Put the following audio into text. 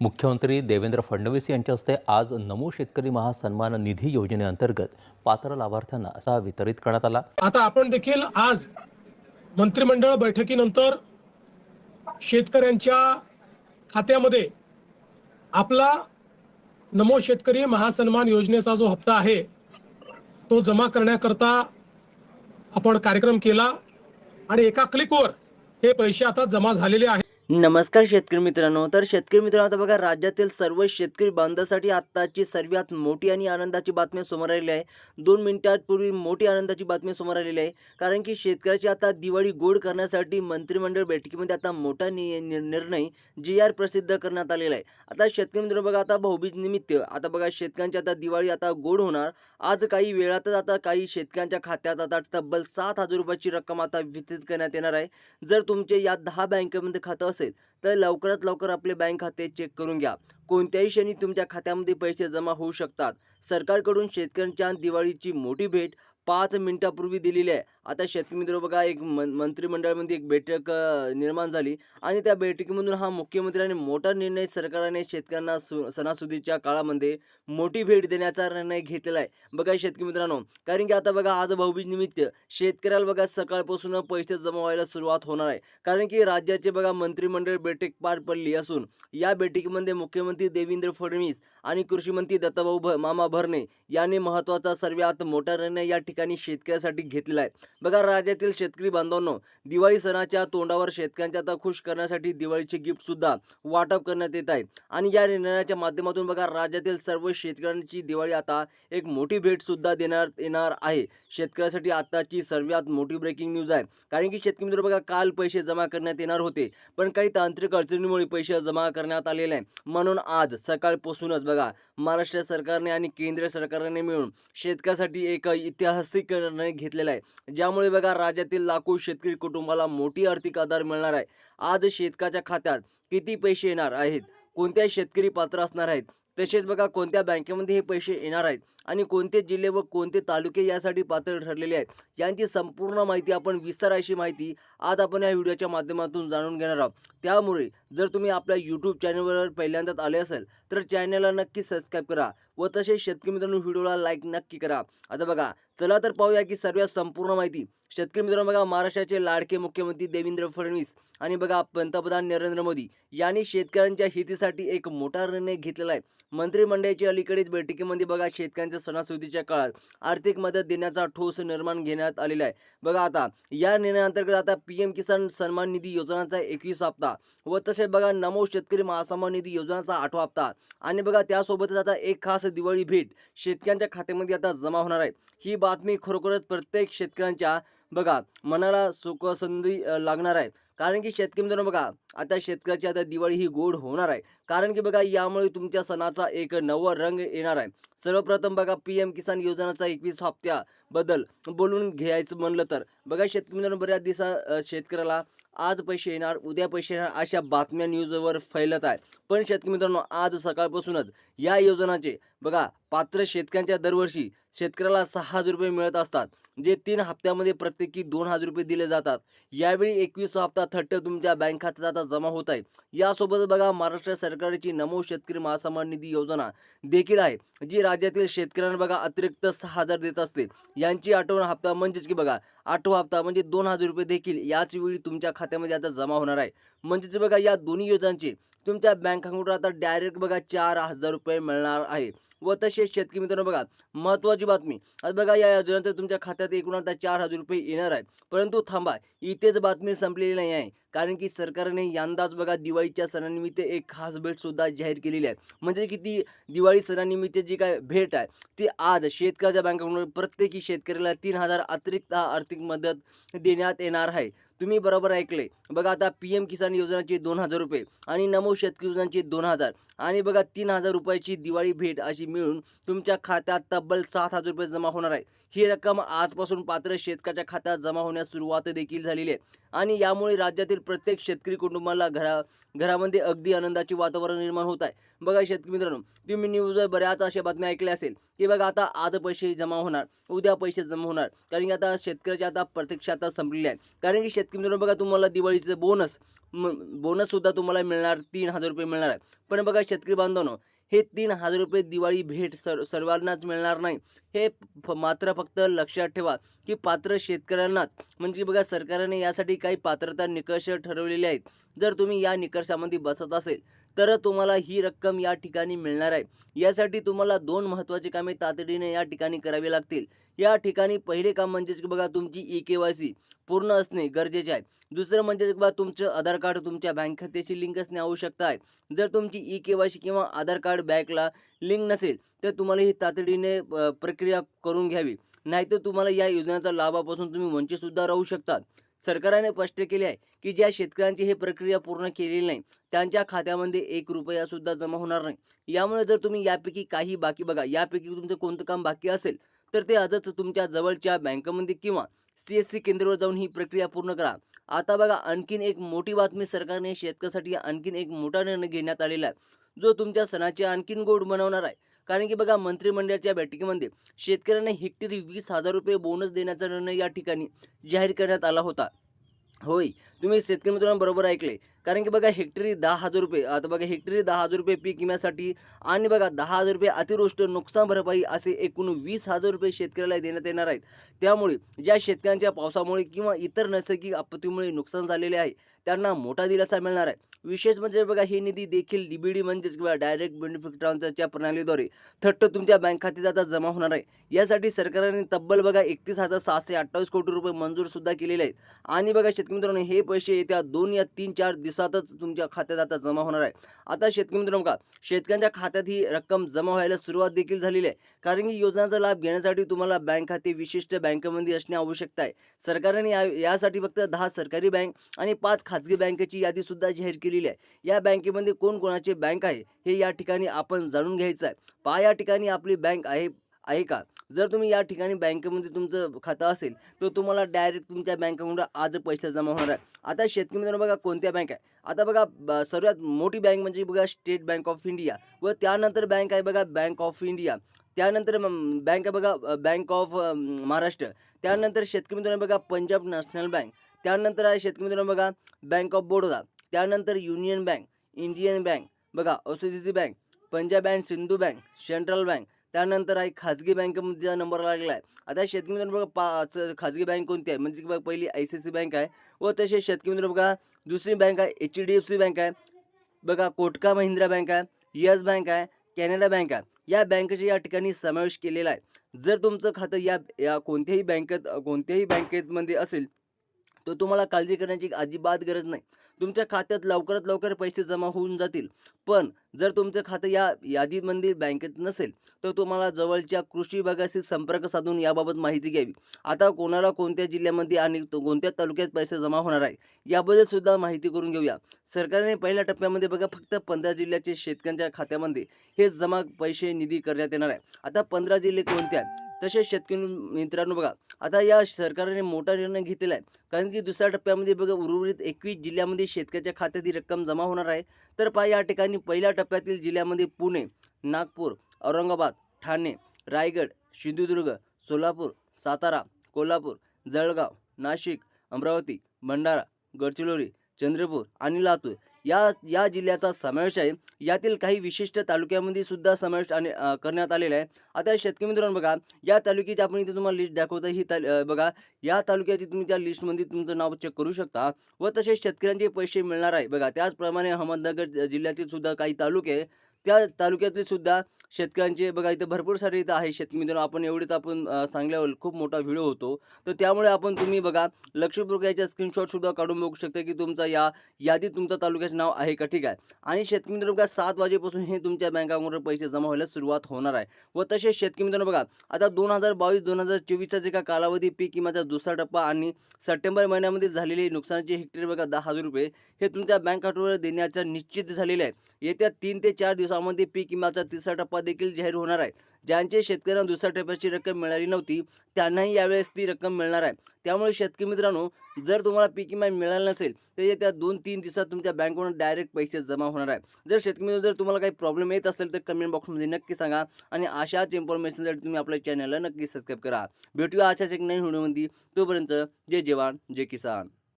मुख्यमंत्री देवेंद्र फडणवीस यांच्या हस्ते आज नमो शेतकरी महासन्मान निधी योजनेअंतर्गत पात्र लाभार्थ्यांना असा वितरित करण्यात आला. आता आपण देखील आज मंत्रिमंडळ बैठकीनंतर शेतकऱ्यांच्या खात्यामध्ये आपला नमो शेतकरी महासन्मान योजनेचा जो हप्ता आहे तो जमा करण्याकरता आपण कार्यक्रम केला आणि एका क्लिकवर हे पैसे आता जमा झालेले आहेत. नमस्कार शेतकरी मित्रांनो. तर शेतकरी मित्रांनो आता बघा राज्यातील सर्व शेतकरी बांधवासाठी आत्ताची सर्वात मोठी आणि आनंदाची बातमी समोर आलेली आहे. दोन मिनिटांपूर्वी मोठी आनंदाची बातमी समोर आलेली आहे. कारण की शेतकऱ्याची आता दिवाळी गोड करण्यासाठी मंत्रिमंडळ बैठकीमध्ये आता मोठा नि नि- निर्णय जी आर प्रसिद्ध करण्यात आलेला आहे. आता शेतकरी मित्रांनो बघा आता भाऊबीज निमित्त आता बघा शेतकऱ्यांची आता दिवाळी आता गोड होणार. आज काही वेळातच आता काही शेतकऱ्यांच्या खात्यात आता तब्बल सात हजार रुपयाची रक्कम आता वितरित करण्यात येणार आहे. जर तुमचे या दहा बँकेमध्ये खातं असेल तर लवकरात लवकर आपले बँक खाते चेक करून घ्या. कोणत्याही क्षणी तुमच्या खात्यामध्ये पैसे जमा होऊ शकतात. सरकारकडून शेतकऱ्यांच्या दिवाळीची मोठी भेट पाच मिनिटापूर्वी दिलेली आहे. आता शेतकरी मित्र बघा एक मन मंत्रिमंडळामध्ये एक बैठक निर्माण झाली आणि त्या बैठकीमधून हा मुख्यमंत्र्यांनी मोठा निर्णय सरकारने शेतकऱ्यांना सु सणासुदीच्या काळामध्ये मोठी भेट देण्याचा निर्णय घेतलेला आहे. बघा शेतकरी मित्रांनो कारण की आता बघा आज भाऊबीज निमित्त शेतकऱ्याला बघा सकाळपासून पैसे जमा व्हायला सुरुवात होणार आहे. कारण की राज्याचे बघा मंत्रिमंडळ बैठक पार पडली असून या बैठकीमध्ये मुख्यमंत्री देवेंद्र फडणवीस आणि कृषीमंत्री दत्ताभाऊ भ मामा भरणे यांनी महत्त्वाचा सर्वात मोठा निर्णय या ठिकाणी शेतकऱ्यासाठी घेतलेला आहे. बघा राज्यातील शेतकरी बांधवांनो दिवाळी सणाच्या तोंडावर शेतकऱ्यांच्या आता खुश करण्यासाठी दिवाळीचे गिफ्ट सुद्धा वाटप करण्यात येत आहे. आणि या निर्णयाच्या माध्यमातून बघा राज्यातील सर्व शेतकऱ्यांची दिवाळी आता एक मोठी भेट सुद्धा देण्यात येणार आहे. शेतकऱ्यासाठी आताची सर्वात मोठी ब्रेकिंग न्यूज आहे. कारण की शेतकरी मित्र बघा काल पैसे जमा करण्यात येणार होते. पण काही तांत्रिक अडचणीमुळे पैसे जमा करण्यात आलेले आहे म्हणून आज सकाळपासूनच बघा महाराष्ट्र सरकारने आणि केंद्र सरकारने मिळून शेतकऱ्यासाठी एक ऐतिहासिक निर्णय घेतलेला आहे. ज्या त्यामुळे बघा राज्यातील लाखो शेतकरी कुटुंबाला मोठी आर्थिक आधार मिळणार आहे. आज शेतकऱ्याच्या खात्यात किती पैसे येणार आहेत? कोणत्या शेतकरी पात्र असणार आहेत? तसेच बघा कोणत्या बँकेमध्ये हे पैसे येणार आहेत? आणि कोणते जिल्हे व कोणते तालुके यासाठी पात्र ठरलेले आहेत? यांची संपूर्ण माहिती आपण विस्तार अशी माहिती आज आपण या व्हिडिओच्या माध्यमातून जाणून घेणार आहोत. त्यामुळे जर तुम्ही आपल्या यूट्यूब चॅनलवर पहिल्यांदाच आले असेल तर चॅनलला नक्की सबस्क्राईब करा व तसेच शेतकरी मित्रांनो व्हिडिओला लाईक नक्की करा. आता बघा चला तर पाहूया की सर्वात संपूर्ण माहिती. शेतकरी मित्रांनो बघा महाराष्ट्राचे लाडके मुख्यमंत्री देवेंद्र फडणवीस आणि बघा पंतप्रधान नरेंद्र मोदी यांनी शेतकऱ्यांच्या हितीसाठी एक मोठा निर्णय घेतलेला आहे. मंत्रिमंडळाच्या अलीकडेच बैठकीमध्ये बघा शेतकऱ्यांच्या सणासुदीच्या काळात आर्थिक मदत देण्याचा ठोस निर्माण घेण्यात आलेला आहे. बघा आता या निर्णयाअंतर्गत आता पी एम किसान सन्मान निधी योजनाचा एकवीस हप्ता व तसेच बघा नमो शेतकरी महासन्मान निधी योजनाचा आठवा हप्ता आणि बघा त्यासोबतच आता एक खास दिवाळी भेट शेतकऱ्यांच्या खात्यामध्ये आता जमा होणार आहे. ही बातमी खरोखरच प्रत्येक शेतकऱ्यांच्या बघा मनाला सुखसंधी लागणार आहे. कारण की शेतकरी मित्रांनो बघा आता शेतकऱ्याची आता दिवाळी ही गोड होणार आहे. कारण की बघा यामुळे तुमच्या सणाचा एक नवा रंग येणार आहे. सर्वप्रथम बघा पी एम किसान योजनाचा एकवीस हप्त्याबद्दल बोलून घ्यायचं म्हणलं तर. बघा शेतकरी मित्रांनो बऱ्याच दिवसा शेतकऱ्याला आज पैसे येणार उद्या पैसे येणार अशा बातम्या न्यूजवर फैलत आहे. पण शेतकरी मित्रांनो आज सकाळपासूनच या योजनाचे बघा पात्र शेतकऱ्यांच्या दरवर्षी शेतकऱ्याला सहा हजार रुपये मिळत असतात जे तीन हप्त्यामध्ये प्रत्येकी दोन हजार रुपये दिले जातात. यावेळी एकवीस हप्ता थट्ट तुमच्या बँक खात्यात आता जमा होत आहे यासोबत बघा महाराष्ट्र सरकारची नमो शेतकरी महासन्मान निधी योजना देखील आहे जी राज्यातील शेतकऱ्यांना बघा अतिरिक्त सहा हजार देत असते. यांची आठवण हप्ता म्हणजेच की बघा आठवा हप्ता म्हणजे दोन हजार रुपये देखील याच वेळी तुमच्या खात्यामध्ये आता जमा होणार आहे. म्हणजेच बघा या दोन्ही योजनांचे तुमच्या बँक अकाउंटवर आता डायरेक्ट बघा चार हजार रुपये मिळणार आहे. व तसेच शेतकरी मित्रांनो बघा महत्त्वाची बातमी. आता बघा या योजनेचं तुमच्या खात्यात एकूण आता चार हजार रुपये येणार आहेत. परंतु थांबा इथेच बातमी संपलेली नाही आहे. कारण की सरकारने यंदाच बघा दिवाळीच्या सणानिमित्त एक खास भेटसुद्धा जाहीर केलेली आहे. म्हणजे की ती दिवाळी सणानिमित्त जी काय भेट आहे ती आज शेतकऱ्याच्या बँकाकडून प्रत्येकी शेतकऱ्याला तीन हजार अतिरिक्त आर्थिक मदत देण्यात येणार आहे. तुम्ही बरोबर ऐकले बघा आता पी एम किसान योजनाचे दोन हजार रुपये आणि नमो शेतकरी योजनाचे दोन हजार आणि बघा तीन हजार रुपयाची दिवाळी भेट अशी मिळून तुमच्या खात्यात तब्बल सात हजार रुपये जमा होणार आहे. ही रक्कम आजपासून पात्र शेतकऱ्याच्या खात्यात जमा होण्यास सुरुवात देखील झालेली आहे. आणि यामुळे राज्यातील प्रत्येक शेतकरी कुटुंबाला घरा घरामध्ये अगदी आनंदाचे वातावरण निर्माण होत आहे. बघा शेतकरी मित्रांनो तुम्ही न्यूजवर बऱ्याच अशा बातम्या ऐकल्या असेल की बघा आता आज पैसे जमा होणार उद्या पैसे जमा होणार. कारण की आता शेतकऱ्याची आता प्रत्यक्ष आता संपलेली आहे. कारण की शेतकरी मित्रांनो बघा तुम्हाला दिवाळीचं बोनस बोनस सुद्धा तुम्हाला मिळणार तीन हजार रुपये मिळणार आहे. पण बघा शेतकरी बांधवांनो हे तीन हजार रुपये दिवाळी भेट सर सर्वांनाच मिळणार नाही. हे मात्र फक्त लक्षात ठेवा की पात्र शेतकऱ्यांनाच. म्हणजे बघा सरकारने यासाठी काही पात्रता निकष ठरवलेले आहेत. जर तुम्ही या निकषामध्ये बसत असेल तर तुम्हाला ही रक्कम या ठिकाणी मिळणार आहे. यासाठी तुम्हाला दोन महत्त्वाची कामे तातडीने या ठिकाणी करावी लागतील. या ठिकाणी पहिले काम म्हणजेच की बघा तुमची ई के वाय सी पूर्ण असणे गरजेचे आहे. दुसरं म्हणजे बघा तुमचं आधार कार्ड तुमच्या बँक खात्याशी लिंक असणे आवश्यकता आहे. जर तुमची ई के वाय सी किंवा आधार कार्ड बँकला लिंक नसेल तर तुम्हाला ही तातडीने प्रक्रिया करून घ्यावी. नाहीतर तुम्हाला या योजनेचा लाभापासून तुम्ही वंचितसुद्धा राहू शकतात. सरकारने स्पष्ट केले आहे की ज्या शेतकऱ्यांची ही प्रक्रिया पूर्ण केलेली नाही त्यांच्या खात्यामध्ये एक रुपया सुद्धा जमा होणार नाही. यामुळे जर तुम्ही यापैकी काही बाकी बघा यापैकी तुमचं कोणतं काम बाकी असेल तर ते आजच तुमच्या जवळच्या बँकेमध्ये किंवा सी एस सी केंद्रावर जाऊन ही प्रक्रिया पूर्ण करा. आता बघा आणखीन एक मोठी बातमी सरकारने शेतकऱ्यासाठी आणखीन एक मोठा निर्णय घेण्यात आलेला आहे. जो तुमच्या सणाचे आणखीन गोड बनवणार आहे. कारण की बघा मंत्रिमंडळाच्या बैठकीमध्ये शेतकऱ्यांना हेक्टरी वीस हजार रुपये बोनस देण्याचा निर्णय या ठिकाणी जाहीर करण्यात आला होता. होय तुम्ही शेतकरी मित्रांनो बरोबर ऐकले कारण की बघा हेक्टरी दहा हजार रुपये आता बघा हेक्टरी दहा हजार रुपये पीक विम्यासाठी आणि बघा दहा हजार रुपये अतिवृष्ट नुकसान भरपाई असे एकूण वीस हजार रुपये शेतकऱ्याला देण्यात येणार आहेत. त्यामुळे ज्या शेतकऱ्यांच्या पावसामुळे किंवा इतर नैसर्गिक आपत्तीमुळे नुकसान झालेले आहे त्यांना मोठा दिलासा मिळणार आहे. विशेष म्हणजे बघा हे निधी देखील डीबीडी म्हणजेच किंवा डायरेक्ट बेनिफिट ट्रान्सफरच्या प्रणालीद्वारे थट्ट तुमच्या बँक खात्यात आता जमा होणार आहे. यासाठी सरकारने तब्बल बघा एकतीस हजार सहाशे अठ्ठावीस कोटी रुपये मंजूर सुद्धा केलेले आहेत. आणि बघा शेतकरी मित्रांनो हे पैसे येत्या दोन या तीन चार दिवसातच तुमच्या खात्यात आता जमा होणार आहे. आता शेतकरी मित्रांनो का शेतकऱ्यांच्या खात्यात ही रक्कम जमा व्हायला सुरुवात देखील झालेली आहे. कारण की योजनांचा लाभ घेण्यासाठी तुम्हाला बँक खाते विशिष्ट बँकेमध्ये असणे आवश्यकता आहे. सरकारने या यासाठी फक्त दहा सरकारी बँक आणि पाच खाजगी बँकेची यादी सुद्धा जाहीर केलेली आहे. या बँकेमध्ये कोणकोणाचे बँक आहे हे या ठिकाणी आपण जाणून घ्यायचं आहे. पहा या ठिकाणी आपली बँक आहे आहे का? जर तुम्ही या ठिकाणी बँकेमध्ये तुमचं खातं असेल तर तुम्हाला डायरेक्ट तुमच्या बँकेकडून आज पैसे जमा होणार आहे. आता शेतकरी मित्रांनो बघा कोणत्या बँक आहे? आता बघा सर्वात मोठी बँक म्हणजे बघा स्टेट बँक ऑफ इंडिया व त्यानंतर बँक आहे बघा बँक ऑफ इंडिया. त्यानंतर बँक आहे बघा बँक ऑफ महाराष्ट्र. त्यानंतर शेतकरी मित्रांनो बघा पंजाब नॅशनल बँक. त्यानंतर आहे शेतकरी मित्रांनो बघा बँक ऑफ बडोदा. त्यानंतर युनियन बँक इंडियन बँक बघा O C C C bank Punjab bank Sindhu bank central bank त्यानंतर आहे खाजगी बँकेमध्ये नंबर लागलेला आहे. आता शेतकरी मित्र बघा पाच खाजगी बँक कोणती आहे? म्हणजे की बघा पहिली आय सी सी बँक आहे. व तसेच शेतकरी मित्र बघा दुसरी बँक आहे H D F C bank आहे. बघा कोटका महिंद्रा बँक आहे यस बँक आहे कॅनडा बँक आहे. या बँकेचा या ठिकाणी समावेश केलेला आहे. जर तुमचं खातं या या कोणत्याही बँकेत कोणत्याही बँकेमध्ये असेल तर तुम्हाला काळजी करण्याची अजिबात गरज नाही. तुमच्या खात्यात लवकरात लवकर पैसे जमा होऊन जातील. पण जर तुमचं खातं या यादीमध्ये बँकेत नसेल तर तुम्हाला जवळच्या कृषी विभागाशी संपर्क साधून याबाबत माहिती घ्यावी. आता कोणाला कोणत्या जिल्ह्यामध्ये आणि तो कोणत्या तालुक्यात पैसे जमा होणार आहे याबद्दल सुद्धा माहिती करून घेऊया. सरकारने पहिल्या टप्प्यामध्ये बघा फक्त पंधरा जिल्ह्याचे शेतकऱ्यांच्या खात्यामध्ये हे जमा पैसे निधी करण्यात येणार आहे. आता पंधरा जिल्हे कोणते आहेत? तसेच शेतकरी मित्रांनो बघा आता या सरकारने मोठा निर्णय घेतलेला आहे. कारण की दुसऱ्या टप्प्यामध्ये बघा उर्वरित एकवीस जिल्ह्यामध्ये शेतकऱ्याच्या खात्यात ही रक्कम जमा होणार आहे. तर पहा या ठिकाणी पहिल्या टप्प्यातील जिल्ह्यामध्ये पुणे नागपूर औरंगाबाद ठाणे रायगड सिंधुदुर्ग सोलापूर सातारा कोल्हापूर जळगाव नाशिक अमरावती भंडारा गडचिरोली चंद्रपूर आणि लातूर या या जिल्ह्याचा समावेश आहे. यातील काही विशिष्ट तालुक्यामध्ये सुद्धा समावेश आणि करण्यात आलेला आहे. आता शेतकरी मित्रांनो बघा या तालुक्याची आपण इथे तुम्हाला लिस्ट दाखवतो ही ताल बघा या तालुक्याची तुम्ही त्या लिस्टमध्ये तुमचं नाव चेक करू शकता व तसेच शेतकऱ्यांचे पैसे मिळणार आहे. बघा त्याचप्रमाणे अहमदनगर जिल्ह्यातील सुद्धा काही तालुके आहे. त्या तालुक्यातले सुद्धा शेतकऱ्यांचे बघा इथं भरपूर सारे इथं आहे शेतकरी मित्रांनो. आपण एवढेच आपण सांगल्यावर खूप मोठा व्हिडिओ होतो. तर त्यामुळे आपण तुम्ही बघा लक्षपूर्वक याच्या स्क्रीनशॉटसुद्धा काढून बघू शकता की तुमचा या यादीत तुमचा तालुक्याचं नाव आहे का? ठीक आहे. आणि शेतकरी मित्रांनो बघा सात वाजेपासून हे तुमच्या बँक अकाउंटवर पैसे जमा व्हायला सुरुवात होणार आहे. व तसेच शेतकरी मित्रांनो बघा आता दोन हजार बावीस दोन हजार चोवीसचा जे का कालावधी पीक किमाचा दुसरा टप्पा आणि सप्टेंबर महिन्यामध्ये झालेले नुकसानाचे हेक्टर बघा दहा हजार रुपये हे तुमच्या बँक अकाउंटवर देण्याचा निश्चित झालेले आहे. येत्या तीन ते चार दिवसा दिवसामध्ये पीक विम्याचा तिसरा टप्पा देखील जाहीर होणार आहे. ज्यांचे शेतकऱ्यांना दुसऱ्या टप्प्याची रक्कम मिळाली नव्हती त्यांनाही यावेळेस ती रक्कम मिळणार आहे. त्यामुळे शेतकरी मित्रांनो जर तुम्हाला पीक विमा मिळाला नसेल तर येत्या दोन तीन दिवसात तुमच्या बँकमधून डायरेक्ट पैसे जमा होणार आहे. जर शेतकरी मित्र जर तुम्हाला काही प्रॉब्लेम येत असेल तर कमेंट बॉक्समध्ये नक्की सांगा आणि अशाच इन्फॉर्मेशनसाठी तुम्ही आपल्या चॅनलला नक्की सबस्क्राईब करा. भेटूया अशाच एक नवीन व्हिडिओमध्ये तोपर्यंत जय जवान जय किसान.